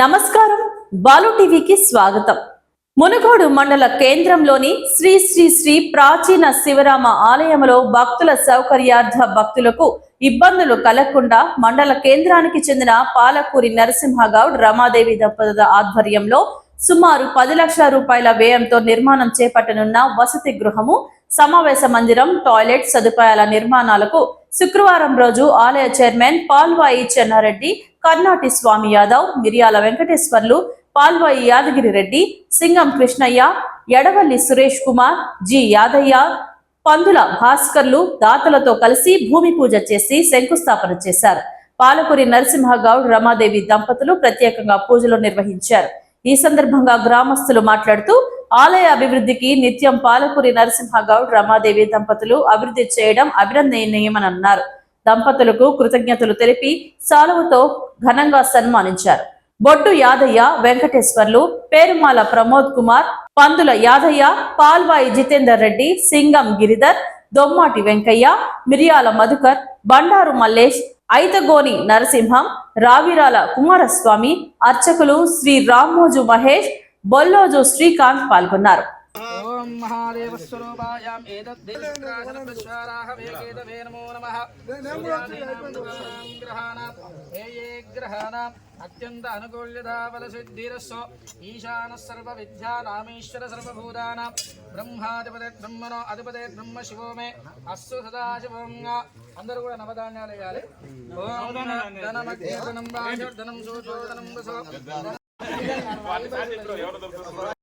నమస్కారం. బాలు టీవీకి స్వాగతం. మునుగోడు మండల కేంద్రంలోని శ్రీ శ్రీ శ్రీ ప్రాచీన శివరామ ఆలయంలో భక్తుల సౌకర్యార్థ భక్తులకు ఇబ్బందులు కలగకుండా మండల కేంద్రానికి చెందిన పాలకూరి నరసింహగౌడ్ రమాదేవి దంపతుల ఆధ్వర్యంలో సుమారు పది లక్షల రూపాయల వ్యయంతో నిర్మాణం చేపట్టనున్న వసతి గృహము సమావేశ మందిరం టాయిలెట్ సదుపాయాల నిర్మాణాలకు శుక్రవారం రోజు ఆలయ చైర్మన్ పాల్వాయి చెన్నారెడ్డి కర్ణాటి స్వామి యాదవ్ మిరియాల వెంకటేశ్వర్లు పాల్వాయి యాదగిరి రెడ్డి సింగం కృష్ణయ్య ఎడవల్లి సురేష్ కుమార్ జి యాదయ్య పందుల భాస్కర్లు దాతలతో కలిసి భూమి పూజ చేసి శంకుస్థాపన చేశారు. పాలకూరి నరసింహగౌడ్ రమాదేవి దంపతులు ప్రత్యేకంగా పూజలు నిర్వహించారు. ఈ సందర్భంగా గ్రామస్తులు మాట్లాడుతూ ఆలయ అభివృద్ధికి నిత్యం పాలకూరి నరసింహగౌడ్ రమాదేవి దంపతులు అభివృద్ధి చేయడం అభినందనీయమని అన్నారు. దంపతులకు కృతజ్ఞతలు తెలిపి సాలువతో ఘనంగా సన్మానించారు. బొడ్డు యాదయ్య వెంకటేశ్వర్లు పేరుమాల ప్రమోద్ కుమార్ పందుల యాదయ్య పాల్వాయి జితేందర్ రెడ్డి సింగం గిరిధర్ దొమ్మాటి వెంకయ్య మిరియాల మధుకర్ బండారు మల్లేష్ ఐతగోని నరసింహం రావిరాల కుమారస్వామి అర్చకులు శ్రీ రామ్మోజు మహేష్ బొల్లోజు శ్రీకాంత్ పాల్గొన్నారు. ఓం మహాదేవస్వరూపాయాం ఏతద్దేశగ్రహాణే నమో నమః గ్రహాణాం ఏ ఏ గ్రహాణాం అత్యంత అనుకూల్యతా బలసిద్ధిరస్సు ఈశాన సర్వ విద్యా విద్యానామీశ్వర సర్వభూతానా బ్రహ్మాధిపతే బ్రహ్మనో అధిపతే బ్రహ్మ శివో మే అస్సు సదాశివంగా అందరూ కూడా నవధాన్యాలు వేయాలి ఓం ధనమగ్నం ధనం సూచోధనం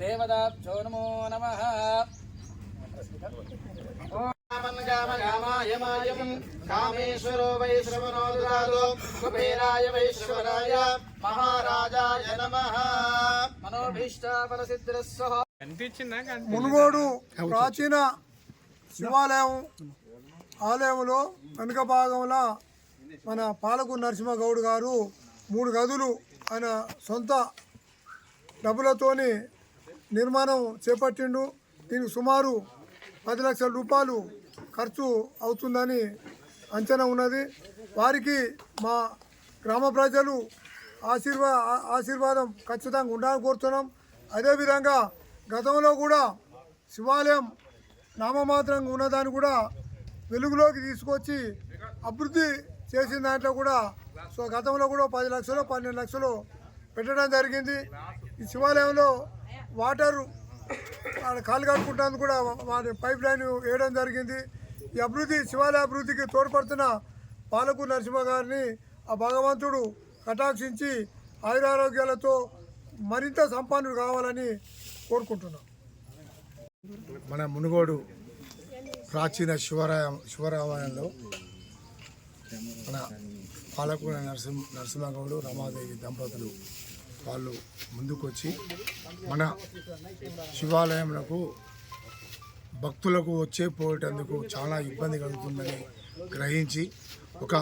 దేవదాభ్యో నమో నమః. కామేశ్వరో వై శ్రవణో దురాదో కుబేరాయ వైశ్వరాయ మహారాజాయ నమః. మనోభీష్టాఫల సిద్ధిరస్వ మునుగోడు ప్రాచీన శివాలయం ఆలయంలో వెనుక భాగంలో మన పాలకు నరసింహ గౌడ్ గారు మూడు గదులు ఆయన సొంత డబ్బులతోని నిర్మాణం చేపట్టిండు. దీనికి సుమారు పది లక్షల రూపాయలు ఖర్చు అవుతుందని అంచనా ఉన్నది. వారికి మా గ్రామ ప్రజలు ఆశీర్వా ఆశీర్వాదం ఖచ్చితంగా ఉండాలని కోరుతున్నాం. అదేవిధంగా గతంలో కూడా శివాలయం నామమాత్రంగా ఉన్నదాన్ని కూడా వెలుగులోకి తీసుకొచ్చి అభివృద్ధి చేసిన దాంట్లో కూడా సో గతంలో కూడా పది లక్షలు పన్నెండు లక్షలు పెట్టడం జరిగింది. ఈ శివాలయంలో వాటర్ ఆడ కాలు కట్టుకుంటానికి కూడా వారి పైప్ లైన్ వేయడం జరిగింది. ఈ అభివృద్ధి శివాలయ అభివృద్ధికి తోడ్పడుతున్న పాలకు నరసింహ గారిని ఆ భగవంతుడు కటాక్షించి ఆయురారోగ్యాలతో మరింత సంపన్నుడు కావాలని కోరుకుంటున్నాం. మన మునుగోడు ప్రాచీన శివరాయ శివరామాయణంలో మన పాలకూర నరసింహ నరసింహగౌడు రమాదేవి దంపతులు వాళ్ళు ముందుకొచ్చి మన శివాలయంలో భక్తులకు వచ్చే పోయేటందుకు చాలా ఇబ్బంది కలుగుతుందని గ్రహించి ఒక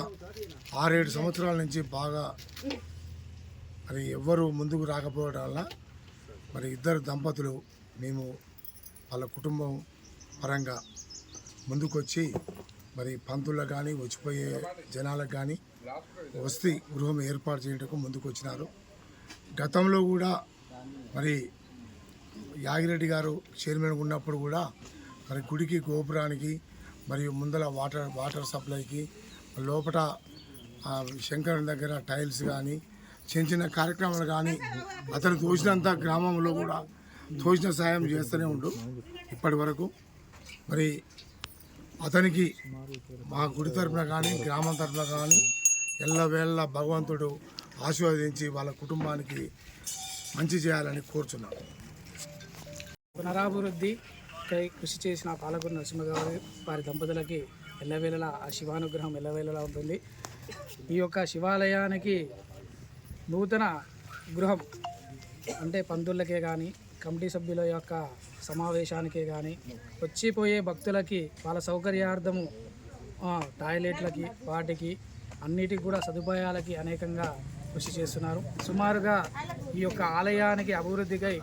ఆరేడు సంవత్సరాల నుంచి బాగా మరి ఎవ్వరూ ముందుకు రాకపోవడం వల్ల మరి ఇద్దరు దంపతులు మేము వాళ్ళ కుటుంబం పరంగా ముందుకొచ్చి మరి పంతులకు కానీ వచ్చిపోయే జనాలకు కానీ వసతి గృహం ఏర్పాటు చేయటకు ముందుకు వచ్చినారు గతంలో కూడా మరి యాగిరెడ్డి గారు చైర్మన్ ఉన్నప్పుడు కూడా మరి గుడికి గోపురానికి మరియు ముందల వాటర్ వాటర్ సప్లైకి లోపల ఆ, శంకరుని దగ్గర టైల్స్ కానీ చిన్న చిన్న కార్యక్రమాలు కానీ అతను తోచినంత గ్రామంలో కూడా తోచిన సాయం చేస్తూనే ఉండు ఇప్పటి వరకు. మరి అతనికి మా గుడి తరపున కానీ గ్రామం తరపున కానీ ఎల్లవేళ్ళ భగవంతుడు ఆశీర్వదించి వాళ్ళ కుటుంబానికి మంచి చేయాలని కోరుచున్నాను పునరాభివృద్ధి కై కృషి చేసిన పాలకూరు నరసింహగారి వారి దంపతులకి ఎల్లవేళలా ఆ శివానుగ్రహం ఎల్లవేళలా ఉంటుంది. ఈ యొక్క శివాలయానికి నూతన గృహం అంటే పందులకే కానీ కమిటీ సభ్యుల యొక్క సమావేశానికే కానీ వచ్చిపోయే భక్తులకి వాళ్ళ సౌకర్యార్థము టాయిలెట్లకి వాటికి అన్నిటికి కూడా సదుపాయాలకి అనేకంగా కృషి చేస్తున్నారు. సుమారుగా ఈ యొక్క ఆలయానికి అభివృద్ధికై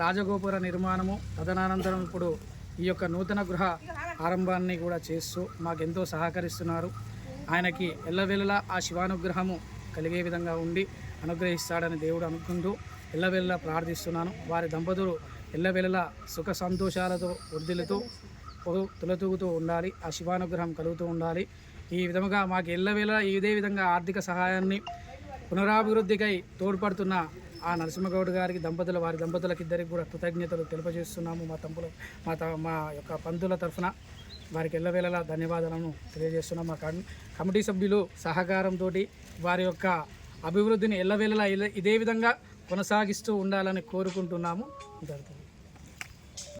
రాజగోపుర నిర్మాణము తదనంతరం ఇప్పుడు ఈ యొక్క నూతన గృహ ఆరంభాన్ని కూడా చేస్తూ మాకెంతో సహకరిస్తున్నారు. ఆయనకి ఎల్లవెల్లలా ఆ శివానుగ్రహము కలిగే విధంగా ఉండి అనుగ్రహిస్తాడని దేవుడు అనుకుంటూ ఎల్లవెల్లలా ప్రార్థిస్తున్నాను. వారి దంపతులు ఎల్లవెల్లలా సుఖ సంతోషాలతో వృద్ధిలతో తులతూగుతూ ఉండాలి. ఆ శివానుగ్రహం కలుగుతూ ఉండాలి. ఈ విధముగా మాకు ఎల్లవేళ ఇదే విధంగా ఆర్థిక సహాయాన్ని పునరాభివృద్ధికై తోడ్పడుతున్న ఆ నరసింహగౌడ్ గారికి దంపతుల వారి దంపతులకు ఇద్దరికి కూడా కృతజ్ఞతలు తెలియజేస్తున్నాము. మా తంపుల మా త మా యొక్క పంతుల తరఫున వారికి ఎల్లవేళలా ధన్యవాదాలను తెలియజేస్తున్నాం. మా కమిటీ సభ్యులు సహకారంతో వారి యొక్క అభివృద్ధిని ఎల్లవేళలా ఇదే- ఇదే విధంగా కొనసాగిస్తూ ఉండాలని కోరుకుంటున్నాము. జరుగుతుంది